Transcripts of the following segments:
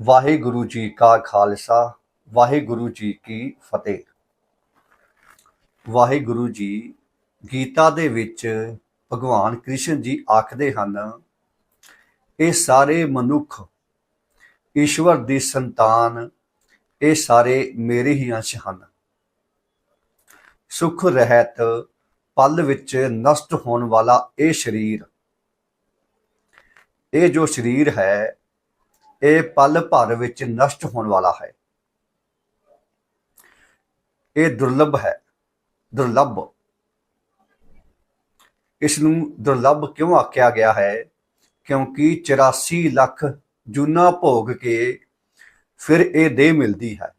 ਵਾਹਿਗੁਰੂ ਜੀ ਕਾ ਖਾਲਸਾ, ਵਾਹਿਗੁਰੂ ਜੀ ਕੀ ਫਤਿਹ। ਵਾਹਿਗੁਰੂ ਜੀ ਗੀਤਾ ਦੇ ਵਿੱਚ ਭਗਵਾਨ ਕ੍ਰਿਸ਼ਨ ਜੀ ਆਖਦੇ ਹਨ, ਇਹ ਸਾਰੇ ਮਨੁੱਖ ਈਸ਼ਵਰ ਦੀ ਸੰਤਾਨ, ਇਹ ਸਾਰੇ ਮੇਰੇ ਹੀ ਅੰਸ਼ ਹਨ। ਸੁਖ ਰਹਿਤ ਪਲ ਵਿੱਚ ਨਸ਼ਟ ਹੋਣ ਵਾਲਾ ਇਹ ਸਰੀਰ, ਇਹ ਜੋ ਸਰੀਰ ਹੈ ਇਹ ਪਲ ਭਰ ਵਿੱਚ ਨਸ਼ਟ ਹੋਣ ਵਾਲਾ ਹੈ। ਇਹ ਦੁਰਲਭ ਹੈ। ਦੁਰਲਭ। ਇਸ ਨੂੰ ਦੁਰਲਭ ਕਿਉਂ ਆਖਿਆ ਗਿਆ ਹੈ? ਕਿਉਂਕਿ 84 ਲੱਖ ਜੂਨਾ ਭੋਗ ਕੇ ਫਿਰ ਇਹ ਦੇਹ ਮਿਲਦੀ ਹੈ।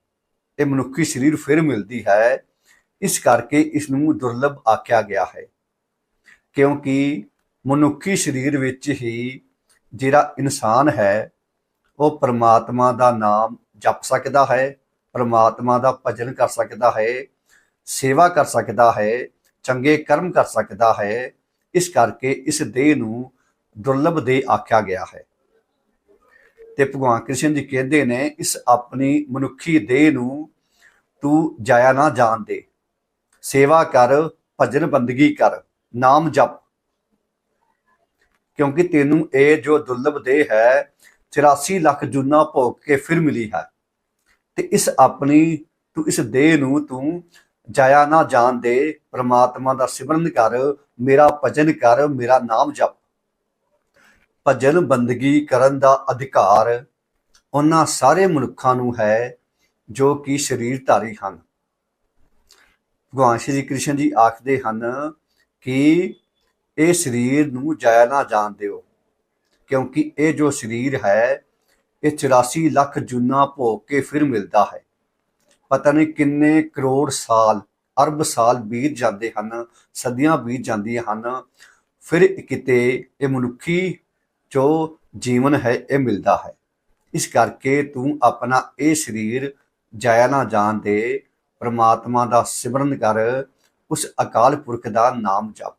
ਇਹ ਮਨੁੱਖੀ ਸਰੀਰ ਫਿਰ ਮਿਲਦੀ ਹੈ। ਇਸ ਕਰਕੇ ਇਸ ਨੂੰ ਦੁਰਲਭ ਆਖਿਆ ਗਿਆ ਹੈ। ਕਿਉਂਕਿ ਮਨੁੱਖੀ ਸਰੀਰ ਵਿੱਚ ਹੀ ਜਿਹੜਾ ਇਨਸਾਨ ਹੈ ਉਹ ਪ੍ਰਮਾਤਮਾ ਦਾ ਨਾਮ ਜਪ ਸਕਦਾ ਹੈ, ਪ੍ਰਮਾਤਮਾ ਦਾ ਭਜਨ ਕਰ ਸਕਦਾ ਹੈ, ਸੇਵਾ ਕਰ ਸਕਦਾ ਹੈ, ਚੰਗੇ ਕਰਮ ਕਰ ਸਕਦਾ ਹੈ, ਇਸ ਕਰਕੇ ਇਸ ਦੇਹ ਨੂੰ ਦੁਰਲਭ ਦੇਹ ਆਖਿਆ ਗਿਆ ਹੈ। ਤੇ ਭਗਵਾਨ ਕ੍ਰਿਸ਼ਨ ਜੀ ਕਹਿੰਦੇ ਨੇ, ਇਸ ਆਪਣੀ ਮਨੁੱਖੀ ਦੇਹ ਨੂੰ ਤੂੰ ਜਾਇਆ ਨਾ ਜਾਣ ਦੇ। ਸੇਵਾ ਕਰ, ਭਜਨ ਬੰਦਗੀ ਕਰ, ਨਾਮ ਜਪ। ਕਿਉਂਕਿ ਤੈਨੂੰ ਇਹ ਜੋ ਦੁਰਲਭ ਦੇਹ ਹੈ 84 ਲੱਖ ਜੁਨਾ ਭੋਗ ਕੇ ਫਿਰ ਮਿਲੀ ਹੈ। ਤੇ ਇਸ ਆਪਣੀ, ਤੂੰ ਇਸ ਦੇਹ ਨੂੰ ਤੂੰ ਜਾਇਆ ਨਾ ਜਾਣ ਦੇ, ਪ੍ਰਮਾਤਮਾ ਦਾ ਸਿਮਰਨ ਕਰ, ਮੇਰਾ ਭਜਨ ਕਰ, ਮੇਰਾ ਨਾਮ ਜਪ। ਭਜਨ ਬੰਦਗੀ ਕਰਨ ਦਾ ਅਧਿਕਾਰ ਉਹਨਾਂ ਸਾਰੇ ਮਨੁੱਖਾਂ ਨੂੰ ਹੈ, ਜੋ ਕਿ ਸਰੀਰ ਧਾਰੀ ਹਨ। ਭਗਵਾਨ ਸ਼੍ਰੀ ਕ੍ਰਿਸ਼ਨ ਜੀ ਆਖਦੇ ਹਨ ਕਿ ਇਹ ਸਰੀਰ ਨੂੰ ਜਾਇਆ ਨਾ ਜਾਣ ਦਿਓ। ਕਿਉਂਕਿ ਇਹ ਜੋ ਸਰੀਰ ਹੈ, ਇਹ 84 ਲੱਖ ਜੁਨਾ ਭੋਗ ਕੇ ਫਿਰ ਮਿਲਦਾ ਹੈ। ਪਤਾ ਨਹੀਂ ਕਿੰਨੇ ਕਰੋੜ ਸਾਲ, ਅਰਬ ਸਾਲ ਬੀਤ ਜਾਂਦੇ ਹਨ, ਸਦੀਆਂ ਬੀਤ ਜਾਂਦੀਆਂ ਹਨ। ਫਿਰ ਕਿਤੇ ਇਹ ਮਨੁੱਖੀ ਜੋ ਜੀਵਨ ਹੈ, ਇਹ ਮਿਲਦਾ ਹੈ। ਇਸ ਕਰਕੇ ਤੂੰ ਆਪਣਾ ਇਹ ਸਰੀਰ ਜਾਇਆ ਨਾ ਜਾਣ ਦੇ, ਪ੍ਰਮਾਤਮਾ ਦਾ ਸਿਮਰਨ ਕਰ, ਉਸ ਅਕਾਲ ਪੁਰਖ ਦਾ ਨਾਮ ਜਪ।